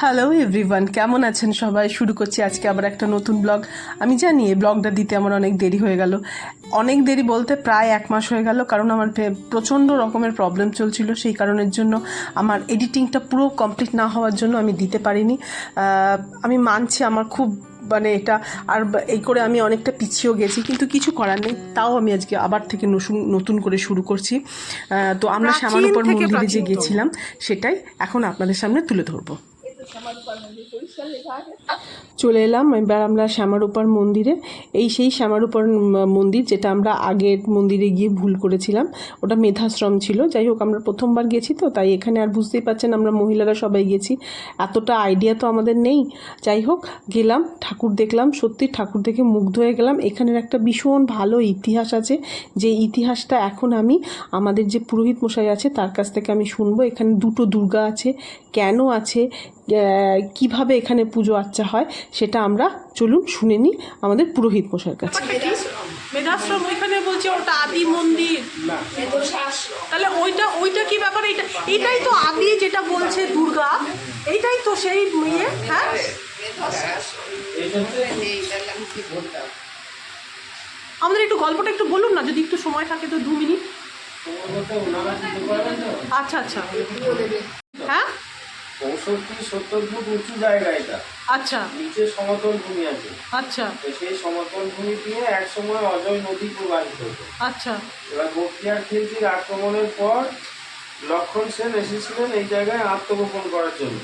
Hello everyone কেমন আছেন সবাই? শুরু করছি আজকে আবার একটা নতুন ব্লগ। আমি জানি এই ব্লগটা দিতে আমার অনেক দেরি হয়ে গেল। অনেক দেরি বলতে প্রায় এক মাস হয়ে গেল কারণ আমার প্রচণ্ড রকমের প্রবলেম চলছিল। সেই কারণের জন্য আমার এডিটিংটা পুরো কমপ্লিট না হওয়ার জন্য আমি দিতে পারিনি। আমি মানছি আমার খুব মানে এটা আর এই করে আমি অনেকটা পিছিয়েও গেছি কিন্তু কিছু করার নেই। তাও আমি আজকে আবার থেকে নতুন নতুন করে শুরু করছি। তো আমরা শ্যামানুপর মন্দিরে যে। গেছিলাম সেটাই এখন আপনাদের সামনে তুলে ধরবো। chamado para mim, por isso que a gente vai চলে এলাম। এবার আমরা শ্যামারূপার মন্দিরে। এই সেই শ্যামারূপার মন্দির যেটা আমরা আগের মন্দিরে গিয়ে ভুল করেছিলাম। ওটা মেধাশ্রম ছিল। যাই হোক, আমরা প্রথমবার গেছি তো, তাই এখানে আর বুঝতেই পারছেন আমরা মহিলারা সবাই গেছি। এতটা আইডিয়া তো আমাদের নেই। যাই হোক, গেলাম, ঠাকুর দেখলাম। সত্যি ঠাকুর দেখে মুগ্ধ হয়ে গেলাম। এখানের একটা ভীষণ ভালো ইতিহাস আছে। যে ইতিহাসটা এখন আমি, আমাদের যে পুরোহিত মশাই আছে, তার কাছ থেকে আমি শুনব। এখানে দুটো দুর্গা আছে। কেন আছে? কীভাবে এখানে পুজো আর্চা হয়, সেটা আমরা চলুন শুনে নিই আমাদের পুরোহিত মশাইয়ের কাছে। মেধাশ্রম, ওইখানে বলছে ওটা আদি মন্দির। তাহলে ওইটা ওইটা কি ব্যাপার? এইটা এটাই তো আদি যেটা বলছে দুর্গা। এইটাই তো সেই ইয়ে হ্যাঁ? আমাদের একটু গল্পটা একটু বলুন না, যদি একটু সময় থাকে তো দু মিনিট। আচ্ছা আচ্ছা। হ্যাঁ? পঁয়ষট্টি সত্তর ফুট উঁচু জায়গা এটা। আচ্ছা। নিচে সমতল ভূমি আছে। আচ্ছা। তো সেই সমতল ভূমি দিয়ে এক সময় অজয় নদী প্রবাহিত হতো। আচ্ছা। এবার বক্তিয়ার খিলজির আক্রমণের পর লক্ষণ সেন এসেছিলেন এই জায়গায় আত্মগোপন করার জন্য।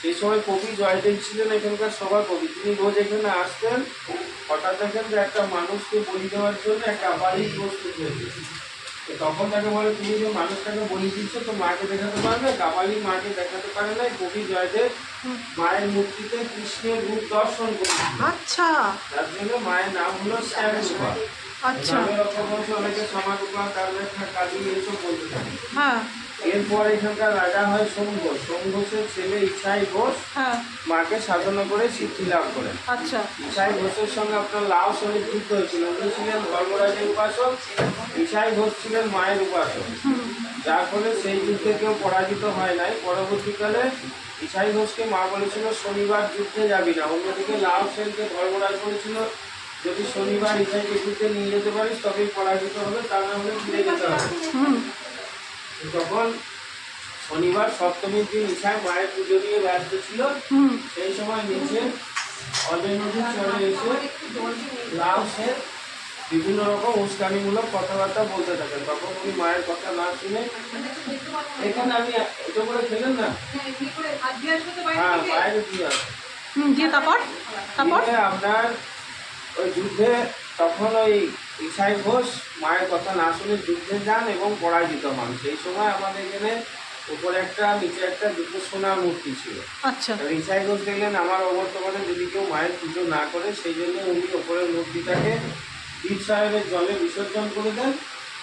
সেই সময় কবি জয়দেব ছিলেন এখানকার সভাকবি তিনি রোজ এখানে আসতেন হঠাৎ দেখেন যে একটা মানুষকে বলি দেওয়ার জন্য একটা আবারই প্রস্তুত হয়েছে তো তখন তাকে বলে তুমি যে মানুষটাকে বলি দিচ্ছ তো মাকে দেখাতে পারবে? কাবালি মাকে দেখাতে পারে না কবি জয়দেব মায়ের মূর্তিতে কৃষ্ণের রূপ দর্শন করে আচ্ছা। তার জন্য মায়ের নাম হলো শ্যামরূপা। আচ্ছা। অনেকে সমাজ কালী এইসব বলতে থাকে। হ্যাঁ। এরপর এখানকার রাজা হয় সোম ঘোষ সোম ঘোষের ছেলে ইছাই ঘোষ হ্যাঁ। মাকে সাধনা করে সিদ্ধি লাভ করেন। আচ্ছা। ইছাই ঘোষের সঙ্গে আপনার লাও সঙ্গে যুদ্ধ হয়েছিল। উনি ছিলেন ধর্মরাজের উপাসক ইছাই ঘোষ ছিলেন মায়ের উপাসক। যার ফলে সেই যুদ্ধে কেউ পরাজিত হয় নাই। পরবর্তীকালে ইছাই ঘোষকে মা বলেছিল শনিবার যুদ্ধে যাবি না। অন্যদিকে লাও সেনকে ধর্মরাজ বলেছিল যদি শনিবার ইছাইকে যুদ্ধে নিয়ে যেতে পারিস তবেই পরাজিত হবে তা না হলে ফিরে যেতে হবে। তখন শনিবার সপ্তমীর দিন ইছায় মায়ের পুজো নিয়ে ব্যস্ত ছিল সেই সময় নিচে অজয় নদী চলে এসে লাউ সেন বিভিন্ন রকম উস্কানিমূলক কথাবার্তা বলতে থাকেন। তখন উনি মায়ের কথা না শুনে এখানে আমি এটা করে খেলেন না? হ্যাঁ বাইরে দিয়ে তারপর? আপনার ওই যুদ্ধে তখন ওই ইসাই ঘোষ মায়ের কথা না শুনে যুদ্ধে যান এবং পরাজিত হন। সেই সময় আমাদের এখানে উপরে একটা নিচে একটা দুটো সোনার মূর্তি ছিল। আচ্ছা। ইসাই ঘোষ দেখলেন আমার অবর্তমানে যদি কেউ মায়ের পুজো না করে সেই জন্য উনি ওপরের মূর্তিটাকে পীর সাহেবের জলে বিসর্জন করে দেন।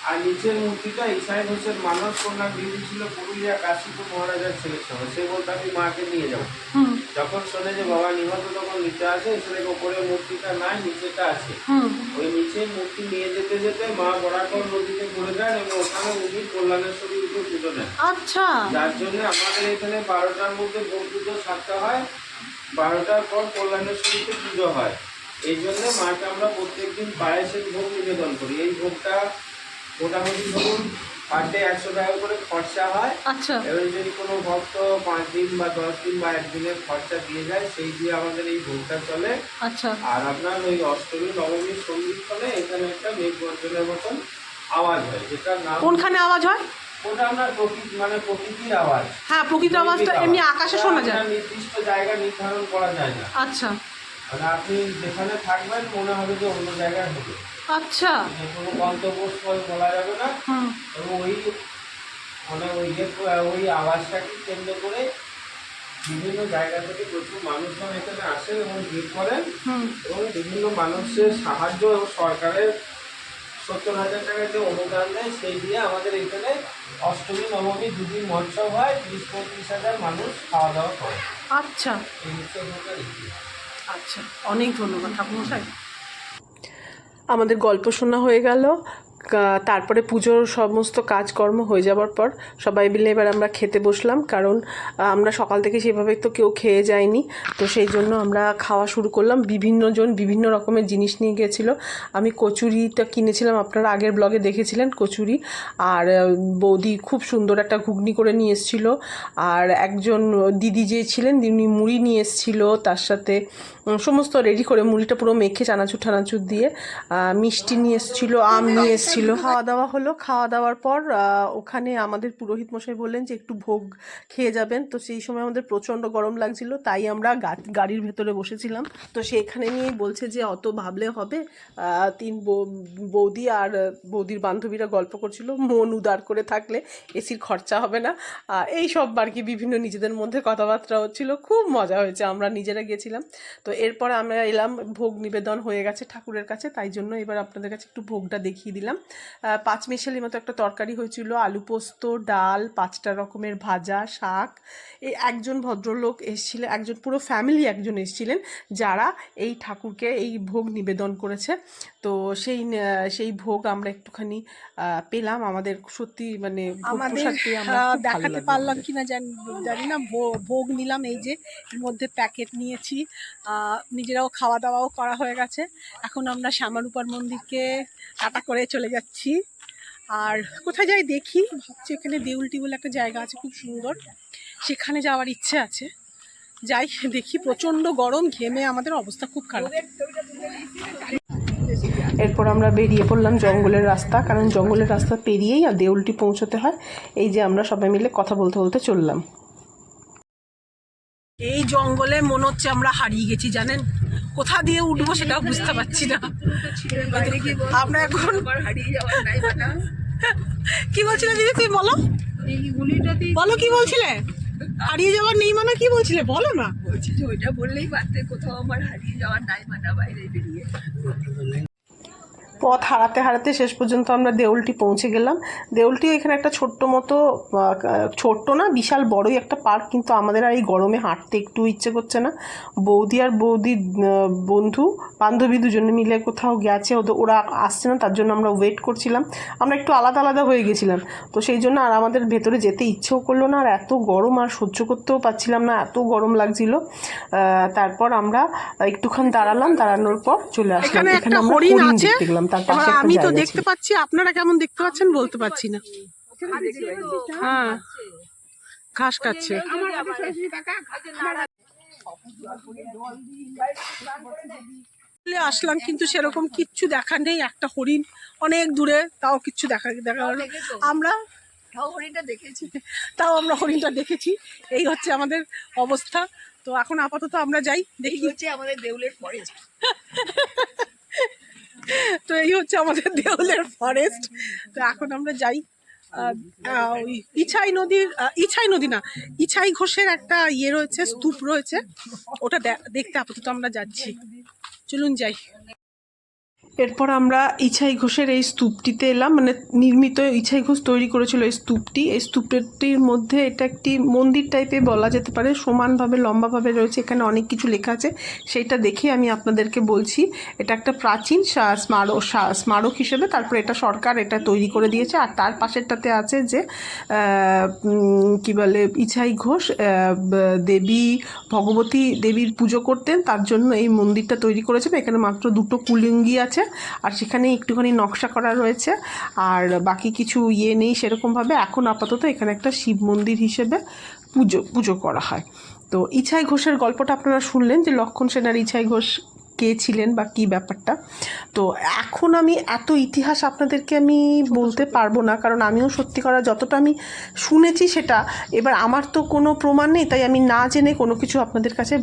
আর নিচের মূর্তিটা ইসাই ঘোষের মানস কন্যা দিদি ছিল পুরুলিয়া কাশীপুর মহারাজার ছেলের সঙ্গে। সে বলতে আমি মাকে নিয়ে যাব। যখন শোনে যে বাবা নিহত তখন নিচে আসে দেখে ওপরের মূর্তিটা নাই নিচেটা আছে। ওই নিচে মূর্তি নিয়ে যেতে যেতে মা বরাকর নদীতে পড়ে যান এবং ওখানে উনি কল্যাণেশ্বরী রূপে পুজো নেন আচ্ছা। যার জন্য আমাদের এখানে বারোটার মধ্যে ভোগ পুজো সাতটা হয় বারোটার পর কল্যাণেশ্বরীতে পুজো হয়। এই জন্য মাকে আমরা প্রত্যেকদিন পায়েসের ভোগ নিবেদন করি। এই ভোগটা মোটামুটি ধরুন পার ডে একশো টাকা করে খরচা হয়। আচ্ছা। এবার যদি কোনো ভক্ত পাঁচ দিন বা দশ দিন বা একদিনের খরচা দিয়ে যায় সেই দিয়ে আমাদের এই ভোগটা চলে। আচ্ছা। আর আপনার ওই অষ্টমী নবমীর সংগীত ফলে এখানে একটা মেঘ গর্জনের মতন আওয়াজ হয় যেটা নাম কোনখানে আওয়াজ হয়? ওটা আপনার প্রকৃতি মানে প্রকৃতির আওয়াজ। হ্যাঁ প্রকৃত আওয়াজটা এমনি আকাশে শোনা যায়। নির্দিষ্ট জায়গা নির্ধারণ করা যায় না। আচ্ছা। মানে আপনি যেখানে থাকবেন মনে হবে যে অন্য জায়গায় হবে। আচ্ছা। কোনো গন্তব্যস্থল বলা যাবে না এবং ওই মানে ওই যে ওই আওয়াজটাকে কেন্দ্র করে বিভিন্ন জায়গা থেকে প্রচুর মানুষজন এখানে আসেন এবং ভিড় করেন এবং বিভিন্ন মানুষের সাহায্য এবং সরকারের সত্তর হাজার টাকা যে অনুদান দেয় সেই দিয়ে আমাদের এখানে অষ্টমী নবমী দুদিন মহোৎসব হয় বিশ পঁয়ত্রিশ হাজার মানুষ খাওয়া দাওয়া করে আচ্ছা। আচ্ছা অনেক ধন্যবাদ ঠাকুরমশাই। আমাদের গল্প শোনা হয়ে গেল। তারপরে পুজোর সমস্ত কাজকর্ম হয়ে যাওয়ার পর সবাই মিলে এবার আমরা খেতে বসলাম, কারণ আমরা সকাল থেকে সেভাবে তো কেউ খেয়ে যায়নি। তো সেই জন্য আমরা খাওয়া শুরু করলাম। বিভিন্ন জন বিভিন্ন রকমের জিনিস নিয়ে গিয়েছিল আমি কচুরিটা কিনেছিলাম, আপনারা আগের ব্লগে দেখেছিলেন কচুরি। আর বৌদি খুব সুন্দর একটা ঘুগনি করে নিয়ে এসেছিল। আর একজন দিদি যে ছিলেন, তিনি মুড়ি নিয়ে এসেছিল। তার সাথে সমস্ত রেডি করে মুড়িটা পুরো মেখে চানাচুর টানাচুর দিয়ে মিষ্টি নিয়ে এসেছিল, আম নিয়ে এসেছিল। খাওয়া দাওয়া হলো। খাওয়া দাওয়ার পর ওখানে আমাদের পুরোহিত মশাই বললেন যে একটু ভোগ খেয়ে যাবেন। তো সেই সময় আমাদের প্রচণ্ড গরম লাগছিল, তাই আমরা গাড়ির ভেতরে বসেছিলাম। তো সেখানে নিয়েই বলছে যে অত ভাবলে হবে। তিন বৌদি আর বৌদির বান্ধবীরা গল্প করছিল, মন উদার করে থাকলে এসির খরচা হবে না। এই সব আর কি বিভিন্ন নিজেদের মধ্যে কথাবার্তা হচ্ছিল। খুব মজা হয়েছে, আমরা নিজেরা গেছিলাম। তো এরপর আমরা এলাম, ভোগ নিবেদন হয়ে গেছে ঠাকুরের কাছে, তাই জন্য এবার আপনাদের কাছে একটু ভোগটা দেখিয়ে দিলাম। আহ, পাঁচ মিশালি মতো একটা তরকারি হয়েছিল আলু পোস্ত ডাল পাঁচটা রকমের ভাজা শাক। এই একজন ভদ্রলোক এসেছিলেন একজন পুরো ফ্যামিলি একজন এসেছিলেন যারা এই ঠাকুরকে এই ভোগ নিবেদন করেছে। তো সেই সেই ভোগ আমরা একটুখানি পেলাম। আমাদের সত্যি মানে আমাদের দেখাতে পারলাম। কিনা জানি জানি না। ভোগ নিলাম এই যে এর মধ্যে প্যাকেট নিয়েছি। নিজেরাও খাওয়া দাওয়াও করা হয়ে গেছে। এখন আমরা শ্যামারূপার মন্দিরকে টাটা করে চলে যাচ্ছি। আর কোথায় যাই দেখি ভাবছি এখানে দেউলটি বলে একটা জায়গা আছে খুব সুন্দর। সেখানে যাওয়ার ইচ্ছে আছে। যাই দেখি প্রচণ্ড গরম ঘেমে আমাদের অবস্থা খুব খারাপ। এরপর আমরা বেরিয়ে পড়লাম জঙ্গলের রাস্তা কারণ জঙ্গলের রাস্তা পেরিয়েই আর দেউলটি পৌঁছতে হয়। এই যে আমরা সবাই মিলে কথা বলতে বলতে চললাম। এই জঙ্গলে মনে হচ্ছে আমরা হারিয়ে গেছি জানেন? কোথা দিয়ে উঠবো সেটাও বুঝতে পারছি না। আমরা এখন কি বলছিলে দিদি? তুমি বলো। বলো কি বলছিলে? হারিয়ে যাওয়ার নেই মানে কি বলছিলে? বলো না। বলছি যে ওইটা বললেই পারতে, কোথাও আমার হারিয়ে যাওয়ার নাই মানা বাইরে বেরিয়ে। পথ হারাতে হারাতে শেষ পর্যন্ত আমরা দেউলটি পৌঁছে গেলাম। দেউলটি এখানে একটা ছোট্ট মতো ছোট্ট না বিশাল বড়ই একটা পার্ক কিন্তু আমাদের আর এই গরমে হাঁটতে একটু ইচ্ছে করছে না। বৌদি আর বৌদি বন্ধু বান্ধবী দুজনে মিলে কোথাও গেছে ওদের ওরা আসছে না তার জন্য আমরা ওয়েট করছিলাম। আমরা একটু আলাদা আলাদা হয়ে গেছিলাম। তো সেই জন্য আর আমাদের ভেতরে যেতে ইচ্ছেও করল না আর এত গরম আর সহ্য করতেও পারছিলাম না এত গরম লাগছিল। তারপর আমরা একটুক্ষণ দাঁড়ালাম দাঁড়ানোর পর চলে আসলাম। এখানে আমরা হরিণ গেলাম। তার পাশে আমি তো দেখতে পাচ্ছি আপনারা কেমন দেখতে পাচ্ছেন বলতে পারছি না। হ্যাঁ। ঘাস কাটছে চলে আসলাম কিন্তু সেরকম কিচ্ছু দেখা নেই একটা হরিণ অনেক দূরে তাও কিচ্ছু দেখা দেখা গেলো আমরা তাও হরিণটা দেখেছি তাও আমরা হরিণটা দেখেছি এই হচ্ছে আমাদের অবস্থা। তো এখন আপাতত আমরা যাই দেখি। হচ্ছে আমাদের দেউলের ফরেস্ট তো এই হচ্ছে আমাদের দেওলের ফরেস্ট তো এখন আমরা যাই ওই ইছাই নদীর ইছাই নদী না, ইছাই ঘোষের একটা ইয়ে রয়েছে, স্তূপ রয়েছে। ওটা দেখতে আপাতত আমরা যাচ্ছি। চলুন যাই। এরপর আমরা ইছাই ঘোষের এই স্তূপটিতে এলাম। মানে নির্মিত ইছাই ঘোষ তৈরি করেছিল এই স্তূপটি। এই স্তূপটির মধ্যে এটা একটি মন্দির টাইপে বলা যেতে পারে। সমানভাবে, লম্বাভাবে রয়েছে। এখানে অনেক কিছু লেখা আছে। সেইটা দেখে আমি আপনাদেরকে বলছি, এটা একটা প্রাচীন স্মারক স্মারক হিসেবে তারপরে এটা সরকার এটা তৈরি করে দিয়েছে। আর তার পাশেরটাতে আছে যে কি বলে, ইছাই ঘোষ দেবী, ভগবতী দেবীর পুজো করতেন। তার জন্য এই মন্দিরটা তৈরি করেছেন। এখানে মাত্র দুটো কুলিঙ্গি আছে। আর সেখানে একটুখানি নকশা করা রয়েছে। আর বাকি কিছু ইয়ে নেই সেরকমভাবে। এখন আপাতত এখানে একটা শিব মন্দির হিসেবে পুজো পুজো করা হয়। তো ইছাই ঘোষের গল্পটা আপনারা শুনলেন যে লক্ষণ সেনার ইছাই ঘোষ কে ছিলেন বা কী ব্যাপারটা। তো এখন আমি এত ইতিহাস আপনাদেরকে আমি বলতে পারব না, কারণ আমিও সত্যি করা যতটা আমি শুনেছি সেটা। এবার আমার তো কোনো প্রমাণ নেই, তাই আমি না জেনে কোনো কিছু আপনাদের কাছে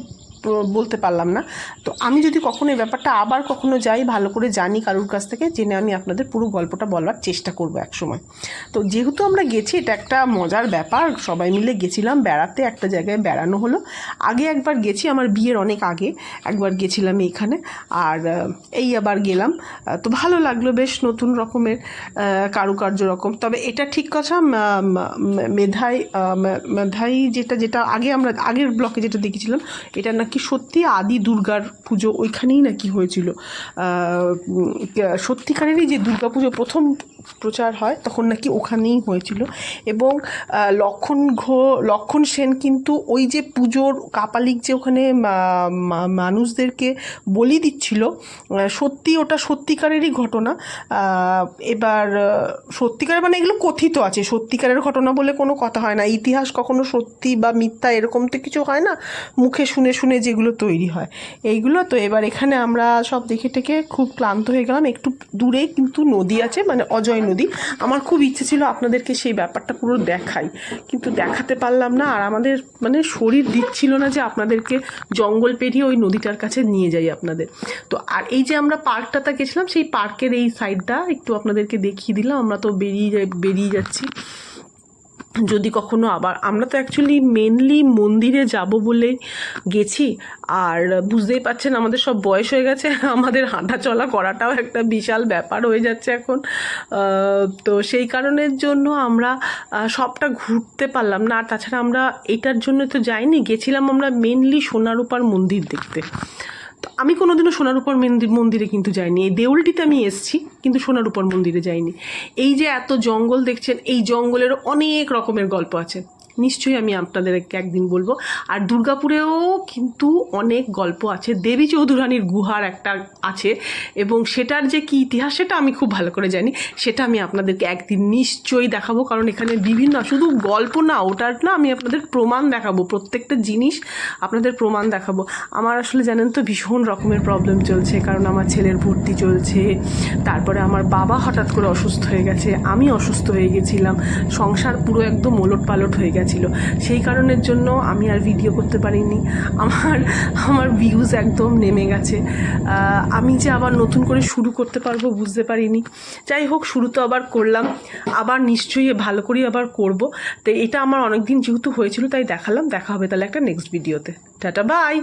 বলতে পারলাম না। তো আমি যদি কখনো এই ব্যাপারটা আবার কখনো যাই, ভালো করে জানি কারুর কাছ থেকে, জেনে আমি আপনাদের পুরো গল্পটা বলবার চেষ্টা করব এক সময় তো যেহেতু আমরা গেছি, এটা একটা মজার ব্যাপার। সবাই মিলে গেছিলাম বেড়াতে, একটা জায়গায় বেড়ানো হলো। আগে একবার গেছি, আমার বিয়ের অনেক আগে। একবার গেছিলাম এইখানে আর এই আবার গেলাম। তো ভালো লাগল, বেশ নতুন রকমের কারুকার্য রকম। তবে এটা ঠিক কথা মেধাই মেধাই যেটা যেটা আগে আমরা, আগের ব্লকে যেটা দেখেছিলাম এটা নাকি নাকি সত্যি আদি দুর্গার পুজো ওইখানেই নাকি হয়েছিল? সত্যিকারেরই যে দুর্গা পুজো প্রথম প্রচার হয়, তখন নাকি ওখানেই হয়েছিল। এবং লক্ষণ ঘো, লক্ষণ সেন কিন্তু ওই যে পুজোর কাপালিক যে ওখানে মানুষদেরকে বলি দিচ্ছিল সত্যি ওটা সত্যিকারেরই ঘটনা। এবার সত্যিকারের মানে এগুলো কথিত আছে, সত্যিকারের ঘটনা বলে কোনো কথা হয় না। ইতিহাস কখনো সত্যি বা মিথ্যা এরকম তো কিছু হয় না, মুখে শুনে শুনে যেগুলো তৈরি হয়। এইগুলো তো এবার এখানে আমরা সব দেখে টেকে খুব ক্লান্ত হয়ে গেলাম। একটু দূরে কিন্তু নদী আছে মানে অজয় নদী। আমার খুব ইচ্ছে ছিল আপনাদেরকে সেই ব্যাপারটা পুরো দেখাই। কিন্তু দেখাতে পারলাম না, আর আমাদের মানে শরীর দিচ্ছিল না যে আপনাদেরকে জঙ্গল পেরিয়ে ওই নদীটার কাছে নিয়ে যাই আপনাদের। তো আর এই যে আমরা পার্কটাতে গেছিলাম, সেই পার্কের এই সাইডটা একটু আপনাদেরকে দেখিয়ে দিলাম। আমরা তো বেরিয়ে যাই, বেরিয়ে যাচ্ছি। যদি কখনো আবার, আমরা তো অ্যাকচুয়ালি মেনলি মন্দিরে যাব বলে গেছি। আর বুঝতেই পারছেন আমাদের সব বয়স হয়ে গেছে, আমাদের হাঁটা চলা করাটাও একটা বিশাল ব্যাপার হয়ে যাচ্ছে এখন। তো সেই কারণের জন্য আমরা সবটা ঘুরতে পারলাম না। আর তাছাড়া আমরা এটার জন্য তো যাইনি, গেছিলাম আমরা মেনলি সোনারূপার মন্দির দেখতে। আমি কোনোদিনও সোনারূপর মন্দির মন্দিরে কিন্তু যাইনি। এই দেউলটিতে আমি এসেছি, কিন্তু সোনারূপর মন্দিরে যাইনি। এই যে এত জঙ্গল দেখছেন, এই জঙ্গলের অনেক রকমের গল্প আছে। নিশ্চয়ই আমি আপনাদেরকে একদিন বলব। আর দুর্গাপুরেও কিন্তু অনেক গল্প আছে। দেবী চৌধুরানীর গুহার একটা আছে এবং সেটার যে কী ইতিহাস সেটা আমি খুব ভালো করে জানি। সেটা আমি আপনাদেরকে একদিন নিশ্চয়ই দেখাবো। কারণ এখানে বিভিন্ন, শুধু গল্প না, ওটার না আমি আপনাদের প্রমাণ দেখাবো। প্রত্যেকটা জিনিস আপনাদের প্রমাণ দেখাবো। আমার আসলে জানেন তো ভীষণ রকমের প্রবলেম চলছে। কারণ আমার ছেলের ভর্তি চলছে। তারপরে আমার বাবা হঠাৎ করে অসুস্থ হয়ে গেছে। আমি অসুস্থ হয়ে গেছিলাম। সংসার পুরো একদম ওলট পালট হয়ে গেছিল সেই কারণের জন্য আমি আর ভিডিও করতে পারিনি। আমার আমার ভিউজ একদম নেমে গেছে। আমি যে আবার নতুন করে শুরু করতে পারব বুঝতে পারিনি। যাই হোক, শুরু তো আবার করলাম। আবার নিশ্চয়ই ভালো করেই আবার করব। তো এটা আমার অনেক দিন যেহেতু হয়েছিল, তাই দেখালাম। দেখা হবে তাহলে একটা নেক্সট ভিডিওতে টাটা বাই